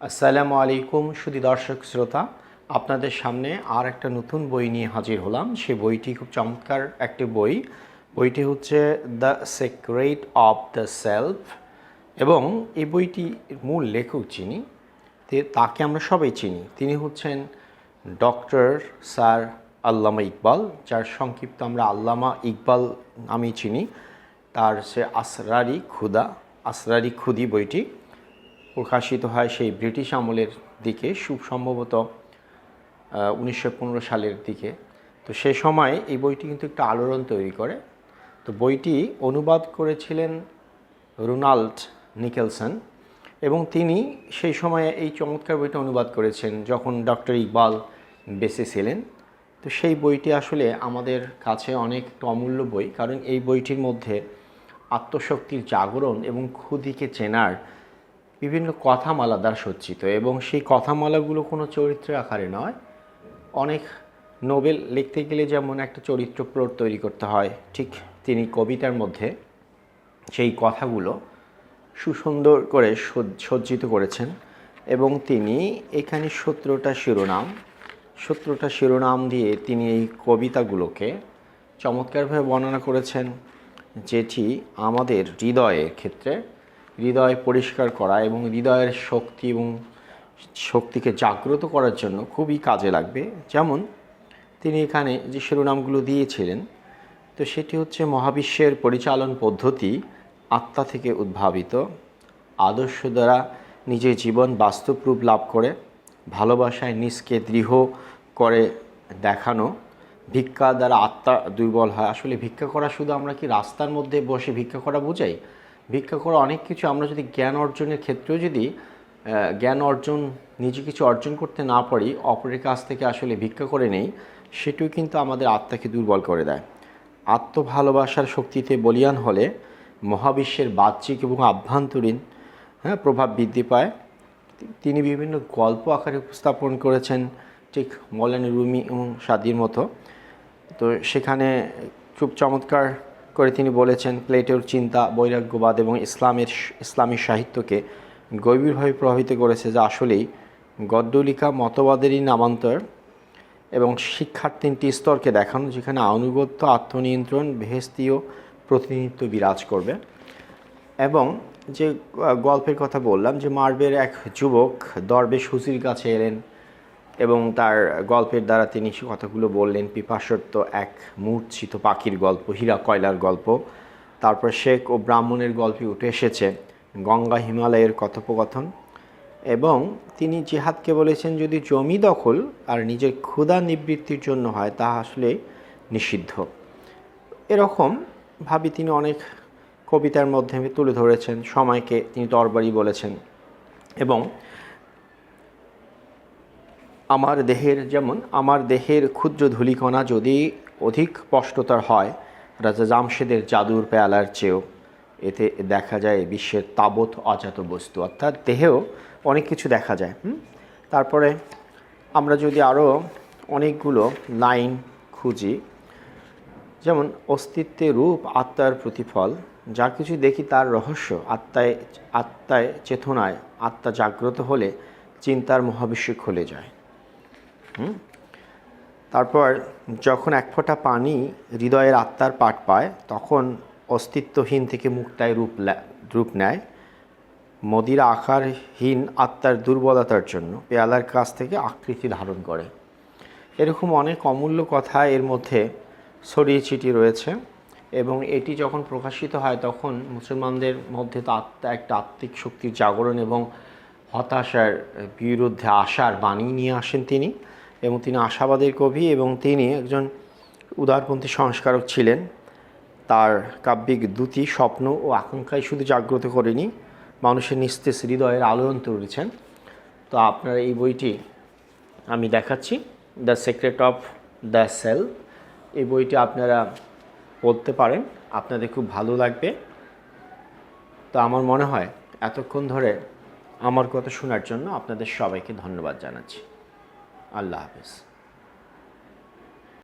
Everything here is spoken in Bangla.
আসসালামু আলাইকুম শুধু দর্শক শ্রোতা। আপনাদের সামনে আর একটা নতুন বই নিয়ে হাজির হলাম। সে বইটি খুব চমৎকার একটি বই। বইটি হচ্ছে the secret of the self এবং এই বইটির মূল লেখক তে- তাকে আমরা সবাই চিনি। তিনি হচ্ছেন ডক্টর স্যার আল্লামা ইকবাল, যার সংক্ষিপ্ত আমরা আল্লামা ইকবাল নামেই চিনি। তার সে আসরারি খুদা, আসরারি খুদি বইটি। প্রকাশিত হয় সেই ব্রিটিশ আমলের দিকে খুব সম্ভবত উনিশশো পনেরো সালের দিকে। তো সে সময় এই বইটি কিন্তু একটা আলোড়ন তৈরি করে। তো বইটি অনুবাদ করেছিলেন রোনাল্ড নিকেলসন এবং তিনি সেই সময়ে এই চমৎকার বইটা অনুবাদ করেছেন যখন ডক্টর ইকবাল বেঁচে ছিলেন। তো সেই বইটি আসলে আমাদের কাছে অনেক অমূল্য বই, কারণ এই বইটির মধ্যে আত্মশক্তির জাগরণ এবং ক্ষুদিকে চেনার বিভিন্ন কথামালা দ্বারা সজ্জিত এবং সেই কথামালাগুলো কোনো চরিত্রের আকারে নয়। অনেক নোবেল লিখতে গেলে যেমন একটা চরিত্র প্লট তৈরি করতে হয়, ঠিক তিনি কবিতার মধ্যে সেই কথাগুলো সুসুন্দর করে সজ্জিত করেছেন এবং তিনি এখানে সতেরোটা শিরোনাম সতেরোটা শিরোনাম দিয়ে তিনি এই কবিতাগুলোকে চমৎকারভাবে বর্ণনা করেছেন, যেটি আমাদের হৃদয়ের ক্ষেত্রে হৃদয় পরিষ্কার করা এবং হৃদয়ের শক্তি এবং শক্তিকে জাগ্রত করার জন্য খুবই কাজে লাগবে। যেমন তিনি এখানে যে শিরোনামগুলো দিয়েছিলেন, তো সেটি হচ্ছে মহাবিশ্বের পরিচালন পদ্ধতি, আত্মা থেকে উদ্ভাবিত, আদর্শ দ্বারা নিজের জীবন বাস্তব রূপ লাভ করে, ভালোবাসায় নিজকে দৃঢ় করে দেখানো, ভিক্ষা দ্বারা আত্মা দুর্বল হয়। আসলে ভিক্ষা করা শুধু আমরা কি রাস্তার মধ্যে বসে ভিক্ষা করা বোঝাই? ভিক্ষা করা অনেক কিছু আমরা যদি জ্ঞান অর্জনের ক্ষেত্রেও যদি জ্ঞান অর্জন, নিজে কিছু অর্জন করতে না পারি, অপরের কাছ থেকে আসলে ভিক্ষা করে নেই, সেটিও কিন্তু আমাদের আত্মাকে দুর্বল করে দেয়। আত্মভালোবাসার শক্তিতে বলিয়ান হলে মহাবিশ্বের বাহ্যিক এবং আভ্যন্তরীণ হ্যাঁ প্রভাব বৃদ্ধি পায়। তিনি বিভিন্ন গল্প আকারে উপস্থাপন করেছেন, ঠিক মৌলানা রুমি এবং সাদির মতো। তো সেখানে খুব চমৎকার করে তিনি বলেছেন, প্লেটোর চিন্তা, বৈরাগ্যবাদ এবং ইসলামের ইসলামী সাহিত্যকে গভীরভাবে প্রভাবিত করেছে যা আসলেই গদ্যলিকা মতবাদেরই নামান্তর এবং শিক্ষার তিনটি স্তরকে দেখানো, যেখানে আনুগত্য, আত্মনিয়ন্ত্রণ বেহেস্তীয় প্রতিনিধিত্ব বিরাজ করবে। এবং যে গল্পের কথা বললাম যে, মার্বের এক যুবক দরবেশ হুজির কাছে এলেন। এবং তার গল্পের দ্বারা তিনি সে কথাগুলো বললেন পিপাসত্ব এক মূর্ছিত পাখির গল্প, হীরা কয়লার গল্প। তারপর শেখ ও ব্রাহ্মণের গল্পে উঠে এসেছে গঙ্গা হিমালয়ের কথোপকথন এবং তিনি জিহাদকে বলেছেন, যদি জমি দখল আর নিজের ক্ষুধা নিবৃত্তির জন্য হয়, তা আসলে নিষিদ্ধ। এরকম ভাবি তিনি অনেক কবিতার মধ্যে তুলে ধরেছেন, সময়কে তিনি তরবারি বলেছেন এবং আমার দেহের যেমন, আমার দেহের ক্ষুদ্র ধূলিকণা যদি অধিক স্পষ্টতর হয় রাজা জামশেদের জাদুর পেয়ালার চেয়েও এতে দেখা যায় বিশ্বের তাবৎ অজাত বস্তু, অর্থাৎ দেহেও অনেক কিছু দেখা যায় তারপরে আমরা যদি আরও অনেকগুলো লাইন খুঁজি, যেমন অস্তিত্বের রূপ, আত্মার প্রতিফল, যা কিছু দেখি তার রহস্য, আত্মায় আত্মায় চেতনায়, আত্মা জাগ্রত হলে চিন্তার মহাবিশ্ব খুলে যায়? তারপর যখন এক ফোঁটা পানি হৃদয়ের আত্মার পাট পায়, তখন অস্তিত্বহীন থেকে মুক্তায় রূপ রূপ নেয়। মদিরা আকারহীন আত্মার দুর্বলতার জন্য পেয়ালার কাছ থেকে আকৃতি ধারণ করে। এরকম অনেক অমূল্য কথা এর মধ্যে ছড়িয়ে ছিটিয়ে রয়েছে এবং এটি যখন প্রকাশিত হয়, তখন মুসলমানদের মধ্যে তো আত্মা, একটা আত্মিক শক্তির জাগরণ এবং হতাশার বিরুদ্ধে আশার বাণী নিয়ে আসেন তিনি। এবং তিনি আশাবাদের কবি এবং তিনি একজন উদারপন্থী সংস্কারক ছিলেন। তার কাব্যিক দ্যুতি, স্বপ্ন ও আকাঙ্ক্ষায় শুধু জাগ্রত করেনি, মানুষের নিস্তেজ হৃদয়ের আলোড়ন তুলেছেন তো আপনারা এই বইটি আমি দেখাচ্ছি the secret of the self এই বইটি আপনারা পড়তে পারেন, আপনাদের খুব ভালো লাগবে। তো আমার মনে হয়, এতক্ষণ ধরে আমার কথা শোনার জন্য আপনাদের সবাইকে ধন্যবাদ জানাচ্ছি। আল্লাহ হাফেজ।